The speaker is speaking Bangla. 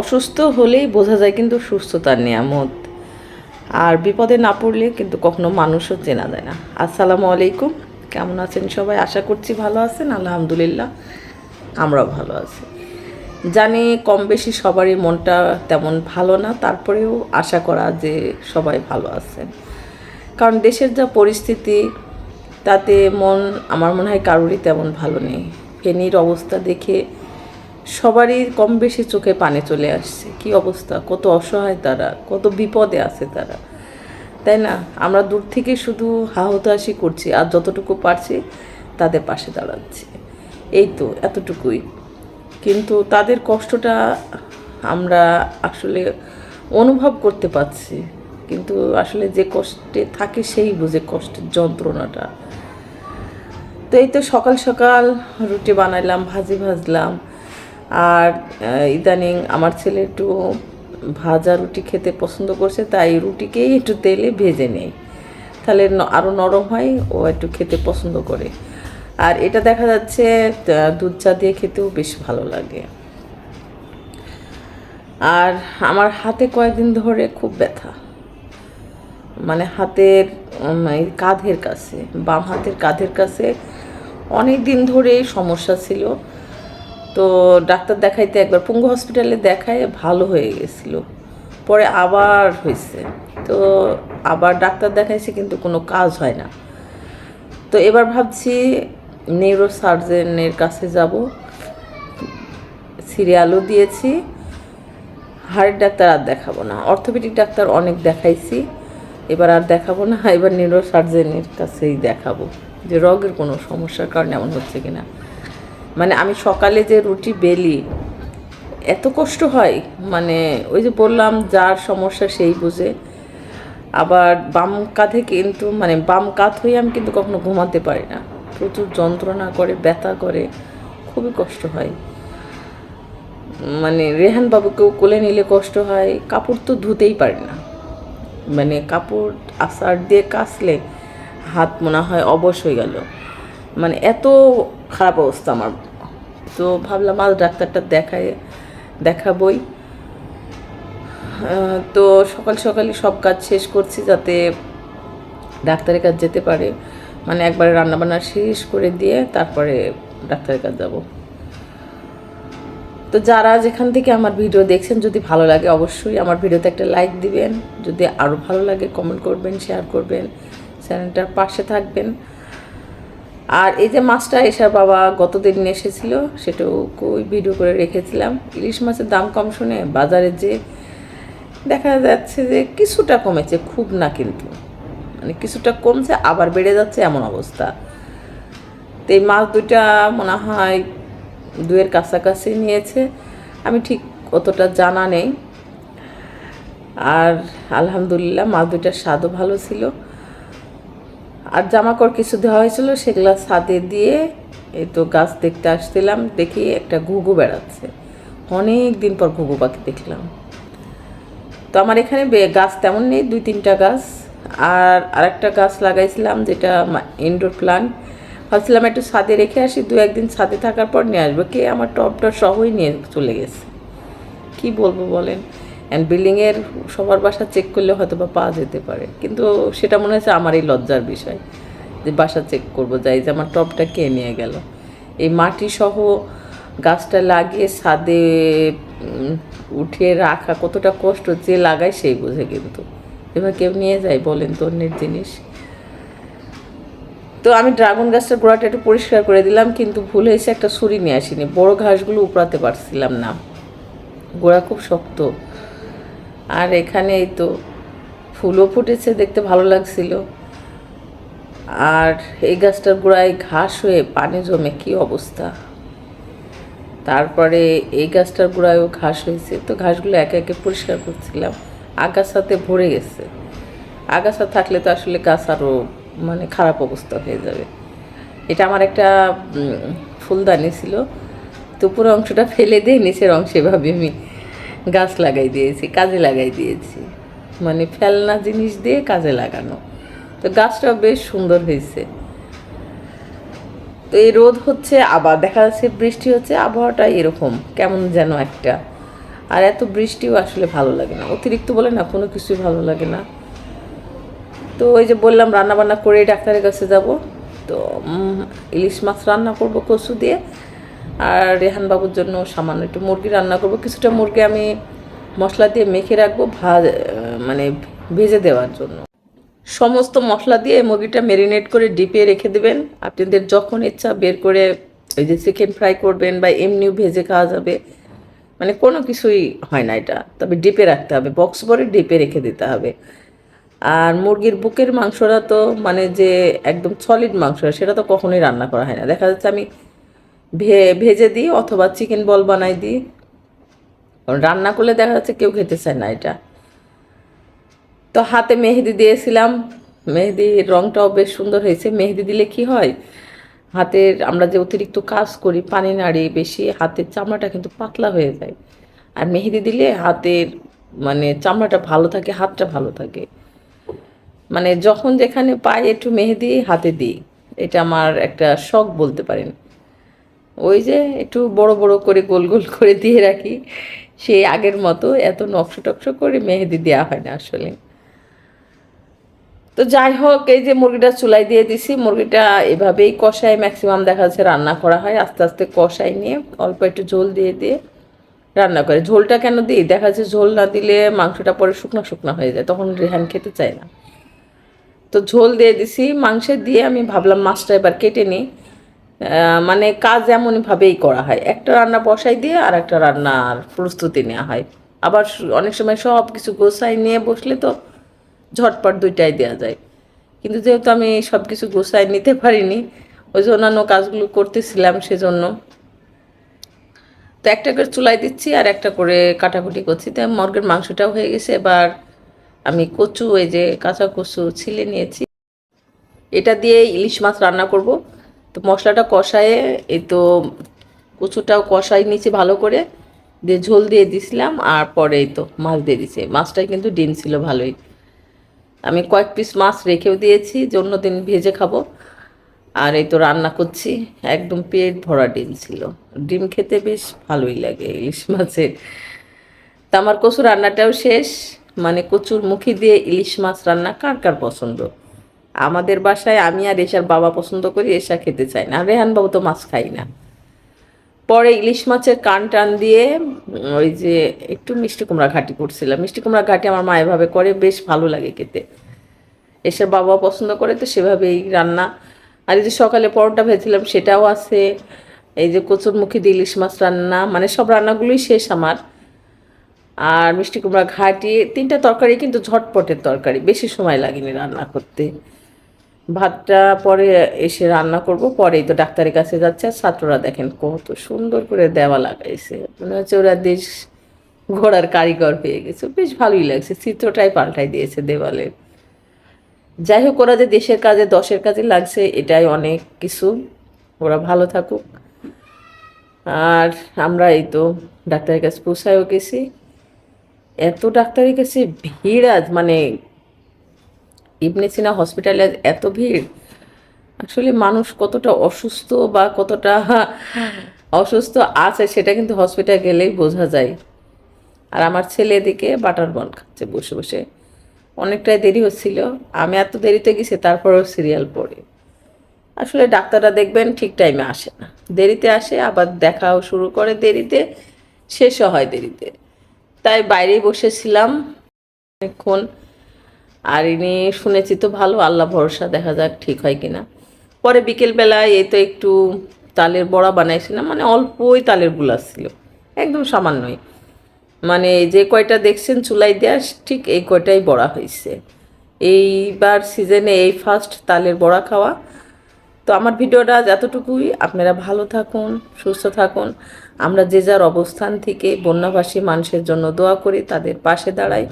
অসুস্থ হলেই বোঝা যায় কিন্তু সুস্থতার নিয়ামত। আর বিপদে না পড়লে কিন্তু কখনো মানুষও চেনা যায় না। আসসালামু আলাইকুম। কেমন আছেন সবাই? আশা করছি ভালো আছেন। আলহামদুলিল্লাহ, আমরাও ভালো আছি। জানি কম বেশি সবারই মনটা তেমন ভালো না, তারপরেও আশা করা যে সবাই ভালো আছেন। কারণ দেশের যা পরিস্থিতি, তাতে মন, আমার মনে হয় কারোরই তেমন ভালো নেই। ফেনীর অবস্থা দেখে সবারই কম বেশি চোখে পানে চলে আসছে। কি অবস্থা? কত অসহায় তারা, কত বিপদে আছে তারা। তাই না? আমরা দূর থেকে শুধু হাহতাশি করছি আর যতটুকু পারছি তাদের পাশে দাঁড়াচ্ছি। এই তো, এতটুকুই। কিন্তু তাদের কষ্টটা আমরা আসলে অনুভব করতে পারছি। কিন্তু আসলে যে কষ্টে থাকে সেই বুঝে কষ্টের যন্ত্রণাটা। তো এই তো সকাল সকাল রুটি বানাইলাম, ভাজি ভাজলাম। আর ইদানিং আমার ছেলে একটু ভাজা রুটি খেতে পছন্দ করছে, তাই রুটিকেই একটু তেলে ভেজে নেই। তাহলে আরও নরম হয়, ও একটু খেতে পছন্দ করে। আর এটা দেখা যাচ্ছে দুধ চা দিয়ে খেতেও বেশ ভালো লাগে। আর আমার হাতে কয়েকদিন ধরে খুব ব্যথা। মানে হাতের কাঁধের কাছে, বাম হাতের কাঁধের কাছে অনেক দিন ধরেই সমস্যা ছিল। তো ডাক্তার দেখাইতে একবার পুঙ্গু হসপিটালে দেখায় ভালো হয়ে গেছিল। পরে আবার হয়েছে তো আবার ডাক্তার দেখাইছে কিন্তু কোনো কাজ হয় না। তো এবার ভাবছি নিউরো সার্জনের কাছে যাব। সিরিয়ালও দিয়েছি। হাড়ের ডাক্তার আর দেখাবো না। অর্থোপেডিক ডাক্তার অনেক দেখাইছি। এবার আর দেখাবো না, এবার নিউরো সার্জনের কাছেই দেখাবো যে রগের কোনো সমস্যার কারণে এমন হচ্ছে কিনা। মানে আমি সকালে যে রুটি বেলি, এত কষ্ট হয়। মানে ওই যে বললাম, যার সমস্যা সেই বুঝে। আবার বাম কাঁধে কিন্তু মানে বাম কাঁধ হয়ে আমি কিন্তু কখনো ঘুমাতে পারি না। প্রচুর যন্ত্রণা করে, ব্যথা করে, খুবই কষ্ট হয়। মানে রেহান বাবুকেও কোলে নিলে কষ্ট হয়, কাপড় তো ধুতেই পারি না। মানে কাপড় আসার দিয়ে কাচলে হাত মনে হয় অবশ হয়ে গেল। মানে এত খারাপ অবস্থা আমার। তো ভাবলাম আজ ডাক্তারটা দেখায়, দেখাবই। তো সকাল সকালে সব কাজ শেষ করছি যাতে ডাক্তারের কাছে যেতে পারে। মানে একবারে রান্নাবান্না শেষ করে দিয়ে তারপরে ডাক্তারের কাছে যাব। তো যারা যেখান থেকে আমার ভিডিও দেখছেন, যদি ভালো লাগে অবশ্যই আমার ভিডিওতে একটা লাইক দিবেন। যদি আরও ভালো লাগে কমেন্ট করবেন শেয়ার করবেন। চ্যানেলটার পাশে থাকবেন। আর এই যে মাছটা এসার বাবা গতদিন নিয়ে এসেছিল, সেটাও কই ভিডিও করে রেখেছিলাম। ইলিশ মাছের দাম কম শুনে বাজারে যে দেখা যাচ্ছে যে কিছুটা কমেছে, খুব না কিন্তু। মানে কিছুটা কমছে, আবার বেড়ে যাচ্ছে এমন অবস্থা। তো এই মাছ দুইটা মনে হয় দুয়ের কাছাকাছি নিয়েছে। আমি ঠিক অতটা জানা নেই। আর আলহামদুলিল্লাহ মাছ দুইটার স্বাদও ভালো ছিল। আর জামাকাপড় কিছু দেওয়া হয়েছিল, সেগুলো ছাদে দিয়ে এই তো গাছ দেখতে আসছিলাম, দেখি একটা ঘুঘু বেড়াচ্ছে। অনেক দিন পর ঘুঘু পাখি দেখলাম। তো আমার এখানে গাছ তেমন নেই, দুই তিনটা গাছ। আর আরেকটা গাছ লাগাইছিলাম, যেটা ইনডোর প্লান্ট ভাবছিলাম একটু ছাদে রেখে আসি, দু একদিন ছাদে থাকার পর নিয়ে আসব। কে আমার টপটা সহই নিয়ে চলে গেছে। কি বলব বলেন? অ্যান্ড বিল্ডিংয়ের সবার বাসা চেক করলে হয়তো বা পাওয়া যেতে পারে। কিন্তু সেটা মনে হচ্ছে আমার এই লজ্জার বিষয় যে বাসা চেক করব, যাই যে আমার টপটা কে নিয়ে গেল। এই মাটি সহ গাছটা লাগিয়ে ছাদে উঠিয়ে রাখা কতটা কষ্ট, যে লাগায় সেই বোঝে কিন্তু। এবার কেউ নিয়ে যায় বলেন তো অন্যের জিনিস। তো আমি ড্রাগন গাছটার গোড়াটা একটু পরিষ্কার করে দিলাম, কিন্তু ভুল হয়েছে একটা ছুরি নিয়ে আসিনি। বড় ঘাসগুলো উপড়াতে পারছিলাম না। গোড়া খুব শক্ত। আর এখানে এই তো ফুলও ফুটেছে, দেখতে ভালো লাগছিল। আর এই গাছটার গোড়ায় ঘাস হয়ে পানি জমে, কি অবস্থা? তারপরে এই গাছটার গোড়ায়ও ঘাস হয়েছে, তো ঘাসগুলো একে একে পরিষ্কার করছিলাম। আগাছাতে ভরে গেছে। আগাছা থাকলে তো আসলে গাছ আরও মানে খারাপ অবস্থা হয়ে যাবে। এটা আমার একটা ফুলদানি ছিল। তো পুরো অংশটা ফেলে দিয়ে নিচের অংশে এভাবে আমি গাছ লাগাই দিয়েছি, কাজে লাগাই দিয়েছি। মানে ফেলনা জিনিস দিয়ে কাজে লাগানো। তো গাছটা বেশ সুন্দর হয়েছে। তো এই রোদ হচ্ছে, আবার দেখা যাচ্ছে বৃষ্টি হচ্ছে, আবহাওয়াটা এরকম, কেমন যেন একটা। আর এত বৃষ্টিও আসলে ভালো লাগে না। অতিরিক্ত বলে না, কোনো কিছুই ভালো লাগে না। তো ওই যে বললাম রান্না বান্না করে ডাক্তারের কাছে যাব। তো ইলিশ মাছ রান্না করব কচু দিয়ে। আর রেহান বাবুর জন্য সামান্য একটু মুরগি রান্না করব। কিছুটা মুরগি আমি মশলা দিয়ে মেখে রাখব ভাজ মানে ভেজে দেওয়ার জন্য। সমস্ত মশলা দিয়ে মুরগিটা ম্যারিনেট করে ডিপে রেখে দেবেন। আপনাদের যখন ইচ্ছা বের করে ওই যে চিকেন ফ্রাই করবেন বা এমনিও ভেজে খাওয়া যাবে। মানে কোনো কিছুই হয় না এটা। তবে ডিপে রাখতে হবে বক্স ভরে ডিপে রেখে দিতে হবে। আর মুরগির বুকের মাংসটা তো মানে যে একদম সলিড মাংস, সেটা তো কখনোই রান্না করা হয় না। দেখা যাচ্ছে আমি ভে ভেজে দিই অথবা চিকেন বল বানাই দিই। রান্না করলে দেখা যাচ্ছে কেউ খেতে চায় না এটা। তো হাতে মেহেদি দিয়েছিলাম। মেহেদির রংটাও বেশ সুন্দর হয়েছে। মেহেদি দিলে কি হয়? হাতের আমরা যে অতিরিক্ত কাজ করি, পানি নাড়ি বেশি, হাতের চামড়াটা কিন্তু পাতলা হয়ে যায়। আর মেহেদি দিলে হাতের মানে চামড়াটা ভালো থাকে, হাতটা ভালো থাকে। মানে যখন যেখানে পাই একটু মেহেদি হাতে দিই। এটা আমার একটা শখ বলতে পারেন। ওই যে একটু বড় বড় করে গোল গোল করে দিয়ে রাখি। সেই আগের মতো এত নকশো টকশো করে মেহেদি দেওয়া হয় না আসলে। তো যাই হোক, এই যে মুরগিটা চুলাই দিয়ে দিছি, মুরগিটা এভাবেই কষায় ম্যাক্সিমাম দেখা যাচ্ছে রান্না করা হয়। আস্তে আস্তে কষাই নিয়ে অল্প একটু ঝোল দিয়ে দিয়ে রান্না করে। ঝোলটা কেন দিই? দেখা যাচ্ছে ঝোল না দিলে মাংসটা পরে শুকনো শুকনো হয়ে যায়, তখন রেহান খেতে চায় না। তো ঝোল দিয়ে দিছি মাংসের দিয়ে আমি ভাবলাম মাছটা এবার কেটে নিই। মানে কাজ এমনভাবেই করা হয়। একটা রান্না বসাই দিয়ে আর একটা রান্নার প্রস্তুতি নেওয়া হয়। আবার অনেক সময় সব কিছু গোছাই নিয়ে বসলে তো ঝটপট দুইটাই দেওয়া যায়। কিন্তু যেহেতু আমি সব কিছু গোছাই নিতে পারিনি, ওই যে অন্যান্য কাজগুলো করতেছিলাম সেজন্য। তো একটা করে চুলাই দিচ্ছি আর একটা করে কাটাকুটি করছি। তো মর্গের মাংসটাও হয়ে গেছে। এবার আমি কচু, এই যে কাঁচা কচু ছিলে নিয়েছি। এটা দিয়ে ইলিশ মাছ রান্না করব। তো মশলাটা কষায়ে, এই তো কচুটাও কষাই নিয়েছি ভালো করে। দিয়ে ঝোল দিয়ে দিছিলাম, আর পরে এই তো মাছ দিয়ে দিছে। মাছটাই কিন্তু ডিম ছিল ভালোই। আমি কয়েক পিস মাছ রেখেও দিয়েছি যে অন্যদিন ভেজে খাব। আর এই তো রান্না করছি, একদম পেট ভরা ডিম ছিল। ডিম খেতে বেশ ভালোই লাগে ইলিশ মাছের। তা আমার কচু রান্নাটাও শেষ। মানে কচুর মুখি দিয়ে ইলিশ মাছ রান্না কার কার পছন্দ? আমাদের বাসায় আমি আর এশার বাবা পছন্দ করি, এশা খেতে চাই না। রেহান বাবু তো মাছ খাই না। পরে ইলিশ মাছের কান টান দিয়ে ওই যে একটু মিষ্টি কুমড়া ঘাটি করছিলাম। মিষ্টি কুমড়া ঘাটি আমার মা এভাবে করে, বেশ ভালো লাগে খেতে। এসে বাবা পছন্দ করে, তো সেভাবেই রান্না। আর এই যে সকালে পরোটা ভেজেছিলাম, সেটাও আছে। এই যে কচুরমুখী দিয়ে ইলিশ মাছ রান্না মানে সব রান্নাগুলোই শেষ আমার। আর মিষ্টি কুমড়া ঘাটি, তিনটা তরকারি কিন্তু ঝটপটের তরকারি, বেশি সময় লাগেনি রান্না করতে। ভাতটা পরে এসে রান্না করব, পরেই তো ডাক্তারের কাছে যাচ্ছে, আর ছাত্ররা দেখেন কত সুন্দর করে দেওয়া লাগাইছে। মনে হচ্ছে ওরা দেশ ঘোড়ার কারিগর পেয়ে গেছে। বেশ ভালোই লাগছে, চিত্রটাই পাল্টাই দিয়েছে দেওয়ালের যাই হোক, ওরা যে দেশের কাজে, দশের কাজে লাগছে, এটাই অনেক কিছু। ওরা ভালো থাকুক। আর আমরা এই তো ডাক্তারের কাছে পৌঁছায়ও গেছি। এত ডাক্তারের কাছে ভিড় আজ মানে ইবনে সিনা হসপিটালে এত ভিড়? আসলে মানুষ কতটা অসুস্থ বা কতটা অসুস্থ আছে সেটা কিন্তু হসপিটাল গেলেই বোঝা যায়। আর আমার ছেলে এদিকে বাটার বন খাচ্ছে বসে বসে। অনেকটাই দেরি হচ্ছিল। আমি এত দেরিতে গেছি, তারপরেও সিরিয়াল পড়ে। আসলে ডাক্তাররা দেখবেন ঠিক টাইমে আসে না। দেরিতে আসে, আবার দেখাও শুরু করে দেরিতে, শেষও হয় দেরিতে। তাই বাইরেই বসেছিলাম। অনেকক্ষণ আর ইনি শুনেছি তো ভালো, আল্লাহ ভরসা, দেখা যাক ঠিক হয় কিনা। পরে বিকেলবেলায় এই তো একটু তালের বড়া বানাইছিলাম মানে অল্পই তালেরগুলা ছিল, একদম সামান্যই। মানে যে কয়টা দেখছেন চুলাই দেওয়া ঠিক এই কয়টাই বড়া হয়েছে এইবার সিজনে এই ফার্স্ট তালের বড়া খাওয়া। তো আমার ভিডিওটা যতটুকুই আপনারা ভালো থাকুন, সুস্থ থাকুন। আমরা যে যার অবস্থান থেকে বন্যাভাসী মানুষের জন্য দোয়া করি, তাদের পাশে দাঁড়াই।